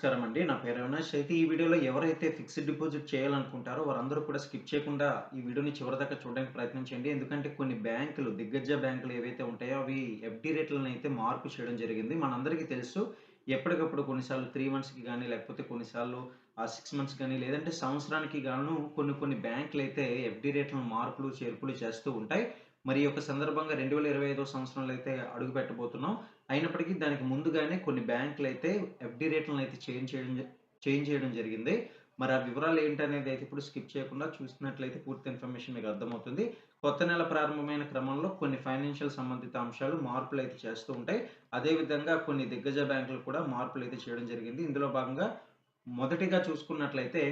నమస్కారం అండి. నా పేరు అవినాష్. అయితే ఈ వీడియోలో ఎవరైతే ఫిక్స్డ్ డిపాజిట్ చేయాలనుకుంటారో వారందరూ కూడా స్కిప్ చేయకుండా ఈ వీడియోని చివరిదాకా చూడడానికి ప్రయత్నం చేయండి. ఎందుకంటే కొన్ని బ్యాంకులు, దిగ్గజ బ్యాంకులు ఏవైతే ఉంటాయో అవి ఎఫ్‌డి రేట్లనైతే మార్పు చేయడం జరిగింది. మనందరికీ తెలుసు ఎప్పటికప్పుడు కొన్నిసార్లు త్రీ మంత్స్‌కి కానీ లేకపోతే కొన్నిసార్లు ఆ సిక్స్ మంత్స్ కానీ లేదంటే సంవత్సరానికి గాను కొన్ని కొన్ని బ్యాంకులు అయితే ఎఫ్డీ రేట్లను మార్పులు, చేర్పులు చేస్తూ ఉంటాయి. మరి యొక్క సందర్భంగా 2025 సంవత్సరంలో అయితే అడుగు పెట్టబోతున్నాం. అయినప్పటికీ దానికి ముందుగానే కొన్ని బ్యాంకులు అయితే ఎఫ్‌డి అయితే చేంజ్ చేయడం చేంజ్ చేయడం జరిగింది. మరి ఆ వివరాలు ఏంటనేది అయితే ఇప్పుడు స్కిప్ చేయకుండా చూసినట్లయితే పూర్తి ఇన్ఫర్మేషన్ మీకు అర్థమవుతుంది. కొత్త నెల ప్రారంభమైన క్రమంలో కొన్ని ఫైనాన్షియల్ సంబంధిత అంశాలు మార్పులు అయితే చేస్తూ ఉంటాయి. అదే విధంగా కొన్ని దిగ్గజ బ్యాంకులు కూడా మార్పులు అయితే చేయడం జరిగింది. ఇందులో భాగంగా మొదటిగా చూసుకున్నట్లయితే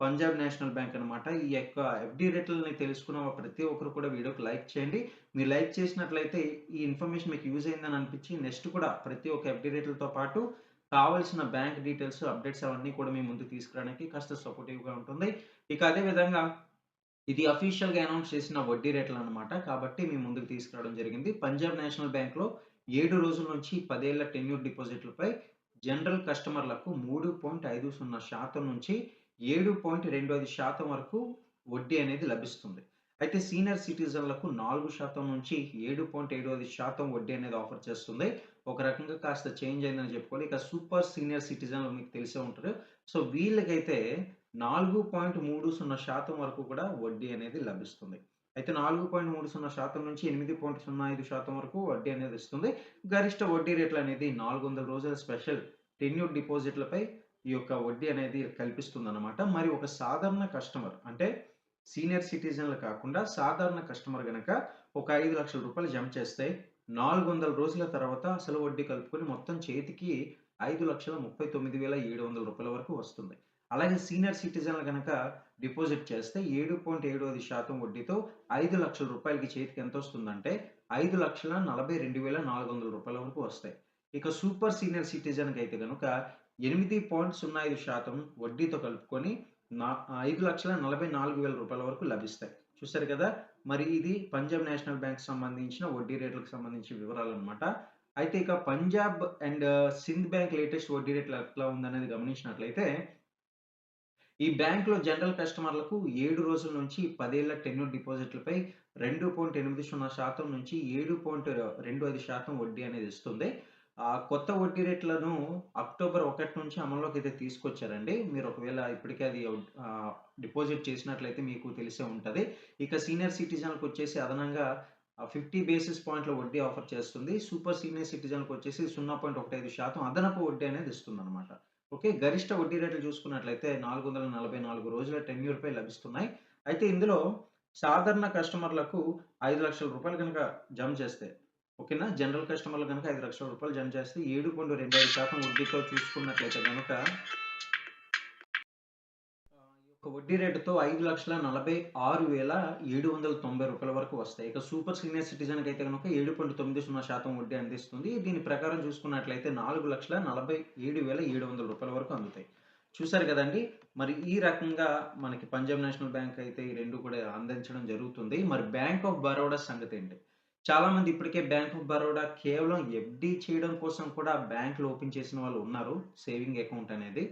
పంజాబ్ నేషనల్ బ్యాంక్ అనమాట. ఈ యొక్క ఎఫ్‌డి రేట్లని తెలుసుకున్న ప్రతి ఒక్కరు కూడా వీడియోకి లైక్ చేయండి. మీరు లైక్ చేసినట్లయితే ఈ ఇన్ఫర్మేషన్ మీకు యూజ్ అయిందని అనిపించి నెక్స్ట్ కూడా ప్రతి ఒక్క ఎఫ్‌డి రేట్లతో పాటు కావాల్సిన బ్యాంక్ డీటెయిల్స్, అప్డేట్స్ అవన్నీ కూడా మీ ముందుకు తీసుకురావడానికి కాస్త సపోర్టివ్‌గా ఉంటుంది. ఇక అదే విధంగా ఇది అఫీషియల్‌గా అనౌన్స్ చేసిన వడ్డీ రేట్లనమాట. కాబట్టి మీ ముందుకు తీసుకురావడం జరిగింది. పంజాబ్ నేషనల్ బ్యాంక్‌లో ఏడు రోజుల నుంచి పదేళ్ళ టెన్యూర్ డిపాజిట్లపై జనరల్ కస్టమర్లకు 3.50% నుంచి ఏడు పాయింట్ రెండు ఐదు శాతం వరకు వడ్డీ అనేది లభిస్తుంది. అయితే సీనియర్ సిటిజన్లకు నాలుగు శాతం నుంచి ఏడు పాయింట్ ఏడు ఐదు శాతం వడ్డీ అనేది ఆఫర్ చేస్తుంది. ఒక రకంగా కాస్త చేంజ్ అయిందని చెప్పుకోవాలి. ఇక సూపర్ సీనియర్ సిటిజన్లు మీకు తెలిసే ఉంటారు. సో వీళ్ళకైతే నాలుగు పాయింట్ మూడు సున్నా శాతం వరకు కూడా వడ్డీ అనేది లభిస్తుంది. అయితే నాలుగు పాయింట్ మూడు సున్నా శాతం నుంచి ఎనిమిది పాయింట్ సున్నా ఐదు శాతం వరకు వడ్డీ అనేది ఇస్తుంది. గరిష్ట వడ్డీ రేట్లు అనేది నాలుగు వందల రోజుల స్పెషల్ టెన్యూర్ డిపాజిట్లపై ఈ యొక్క వడ్డీ అనేది కల్పిస్తుందన్నమాట. మరి ఒక సాధారణ కస్టమర్ అంటే సీనియర్ సిటిజన్లు కాకుండా సాధారణ కస్టమర్ కనుక ఒక ఐదు లక్షల రూపాయలు జమ చేస్తే నాలుగు వందల రోజుల తర్వాత అసలు వడ్డీ కలుపుకొని మొత్తం చేతికి ఐదు లక్షల ముప్పై తొమ్మిది వేల ఏడు వందల రూపాయల వరకు వస్తుంది. అలాగే సీనియర్ సిటిజన్లు కనుక డిపాజిట్ చేస్తే ఏడు పాయింట్ ఏడు ఐదు శాతం వడ్డీతో ఐదు లక్షల రూపాయలకి చేతికి ఎంత వస్తుందంటే ఐదు లక్షల నలభై రెండు వేల నాలుగు వందల రూపాయల వరకు వస్తాయి. ఇక సూపర్ సీనియర్ సిటిజన్‌కి అయితే కనుక ఎనిమిది పాయింట్ సున్నా ఐదు శాతం వడ్డీతో కలుపుకొని నా ఐదు లక్షల నలభై నాలుగు వేల రూపాయల వరకు లభిస్తాయి. చూసారు కదా! మరి ఇది పంజాబ్ నేషనల్ బ్యాంక్ సంబంధించిన వడ్డీ రేట్లకు సంబంధించిన వివరాలు అనమాట అయితే ఇక Punjab and Sindh bank latest వడ్డీ రేట్లు ఎట్లా ఉందనేది గమనించినట్లయితే ఈ బ్యాంకులో జనరల్ కస్టమర్లకు ఏడు రోజుల నుంచి 10 ఏళ్ళ టెన్యూర్ డిపాజిట్లపై 2.80% నుంచి 7.25% వడ్డీ అనేది ఇస్తుంది. కొత్త వడ్డీ రేట్లను అక్టోబర్ ఒకటి నుంచి అమల్లోకి అయితే తీసుకొచ్చారండి. మీరు ఒకవేళ ఇప్పటికే అది డిపాజిట్ చేసినట్లయితే మీకు తెలిసే ఉంటుంది ఇక సీనియర్ సిటిజన్‌లకొచ్చేసి అదనంగా ఫిఫ్టీ బేసిస్ పాయింట్ల వడ్డీ ఆఫర్ చేస్తుంది. సూపర్ సీనియర్ సిటిజన్లకు వచ్చేసి సున్నా పాయింట్ ఒకటి ఐదు శాతం అదనపు వడ్డీ అనేది ఇస్తుంది అనమాట ఓకే. గరిష్ట వడ్డీ రేట్లు చూసుకున్నట్లయితే 444 రోజుల టెన్యూర్‌పై లభిస్తున్నాయి. అయితే ఇందులో సాధారణ కస్టమర్లకు ఐదు లక్షల రూపాయలు గనక జమ చేస్తే ఓకేనా? జనరల్ కస్టమర్లు గనక రూ. 5,00,000 జమ చేస్తే 7.25% వడ్డీతో చూసుకున్నట్లయితే కనుక వడ్డీ రేటుతో ఐదు లక్షల నలభై ఆరు వేల ఏడు వందల తొంభై రూపాయల వరకు వస్తాయి. ఇక సూపర్ సీనియర్ సిటిజన్‌కి అయితే గనుక 7.90% వడ్డీ అందిస్తుంది. దీని ప్రకారం చూసుకున్నట్లయితే నాలుగు లక్షల నలభై ఏడు వేల ఏడు వందల రూపాయల వరకు అందుతాయి. చూసారు కదండి మరి ఈ రకంగా మనకి పంజాబ్ నేషనల్ బ్యాంక్ అయితే ఈ రెండు కూడా అందించడం జరుగుతుంది. మరి బ్యాంక్ ఆఫ్ బరోడా సంగతి ఏంటి చాలామంది ఇప్పటికే బ్యాంక్ ఆఫ్ బరోడా కేవలం ఎఫ్‌డి చేయడం కోసం కూడా బ్యాంకులు ఓపెన్ చేసిన వాళ్ళు ఉన్నారు. సేవింగ్ అకౌంట్ అనేది.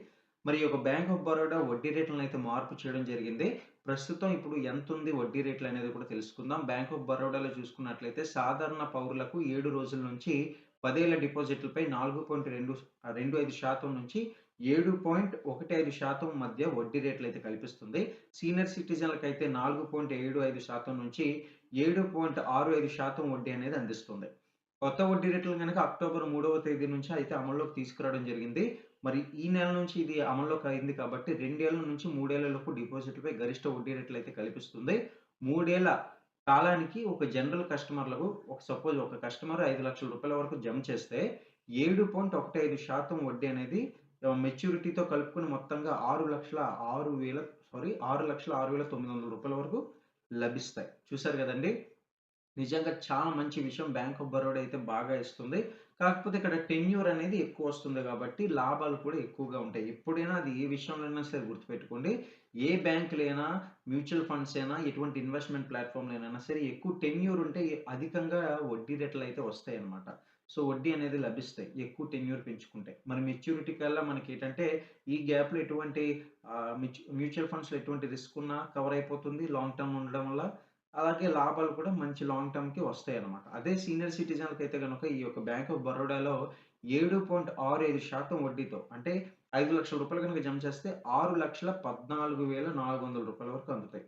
మరి ఒక బ్యాంక్ ఆఫ్ బరోడా వడ్డీ రేట్లను అయితే మార్పు చేయడం జరిగింది. ప్రస్తుతం ఇప్పుడు ఎంత ఉంది వడ్డీ రేట్లు అనేది కూడా తెలుసుకుందాం. బ్యాంక్ ఆఫ్ బరోడాలో చూసుకున్నట్లయితే సాధారణ పౌరులకు ఏడు రోజుల నుంచి పదేళ్ళ డిపాజిట్లపై నాలుగు పాయింట్ రెండు రెండు ఐదు శాతం నుంచి 7.15% మధ్య వడ్డీ రేట్లయితే కల్పిస్తుంది. సీనియర్ సిటిజన్‌లకైతే 4.75% నుంచి 7.65% వడ్డీ అనేది అందిస్తుంది. కొత్త వడ్డీ రేట్లు కనుక అక్టోబర్ మూడవ తేదీ నుంచి అయితే అమల్లోకి తీసుకురావడం జరిగింది. మరి ఈ నెల నుంచి ఇది అమల్లోకి అయింది కాబట్టి రెండేళ్ళ నుంచి 3 డిపాజిట్లపై గరిష్ట వడ్డీ రేట్లు అయితే కల్పిస్తుంది. మూడేళ్ళ కాలానికి ఒక జనరల్ కస్టమర్లకు ఒక సపోజ్ ఒక కస్టమర్ ఐదు లక్షల రూపాయల వరకు జమ చేస్తే 7.15% వడ్డీ అనేది మెచ్యూరిటీతో కలుపుకుని మొత్తంగా 6,06,000 సారీ ఆరు లక్షల ఆరు వేల తొమ్మిది వందల రూపాయల వరకు లభిస్తాయి. చూసారు కదండీ! నిజంగా చాలా మంచి విషయం. బ్యాంక్ ఆఫ్ బరోడా అయితే బాగా ఇస్తుంది. కాకపోతే ఇక్కడ టెన్యూర్ అనేది ఎక్కువ వస్తుంది కాబట్టి లాభాలు కూడా ఎక్కువగా ఉంటాయి. ఎప్పుడైనా అది ఏ విషయంలోనైనా సరే గుర్తుపెట్టుకోండి. ఏ బ్యాంకులైనా, మ్యూచువల్ ఫండ్స్ అయినా, ఎటువంటి ఇన్వెస్ట్‌మెంట్ ప్లాట్ఫామ్లైనా సరే ఎక్కువ టెన్యూర్ ఉంటే అధికంగా వడ్డీ రేట్లయితే వస్తాయన్నమాట. సో, వడ్డీ అనేది లభిస్తాయి. ఎక్కువ టెన్యూర్ పెంచుకుంటే. మరి మెచ్యూరిటీ కల్లా మనకి ఏంటంటే ఈ గ్యాప్‌లో ఎటువంటి మ్యూచువల్ ఫండ్స్‌లో ఎటువంటి రిస్క్ ఉన్నా కవర్ అయిపోతుంది. లాంగ్ టర్మ్ ఉండడం వల్ల. అలాగే లాభాలు కూడా మంచి లాంగ్ టర్మ్‌కి వస్తాయి అనమాట అదే సీనియర్ సిటిజన్కి అయితే కనుక ఈ యొక్క బ్యాంక్ ఆఫ్ బరోడాలో 7.65% వడ్డీతో అంటే ఐదు లక్షల రూపాయలు కనుక జమ చేస్తే ఆరు లక్షల పద్నాలుగు వేల నాలుగు వందల రూపాయల వరకు అందుతాయి.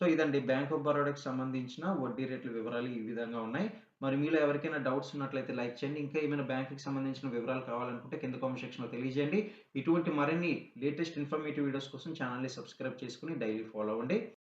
సో, ఇదండి బ్యాంక్ ఆఫ్ బరోడాకి సంబంధించిన వడ్డీ రేట్ల వివరాలు ఈ విధంగా ఉన్నాయి. మరి మీలో ఎవరికైనా డౌట్స్ ఉన్నట్లయితే లైక్ చేయండి. ఇంకా ఏమైనా బ్యాంకుకి సంబంధించిన వివరాలు కావాలనుకుంటే కింద కామెంట్ సెక్షన్‌లో తెలియజేయండి. ఇటువంటి మరిన్ని లేటెస్ట్ ఇన్ఫర్మేటివ్ వీడియోస్ కోసం ఛానల్ని సబ్స్క్రైబ్ చేసుకుని డైలీ ఫాలో అవ్వండి.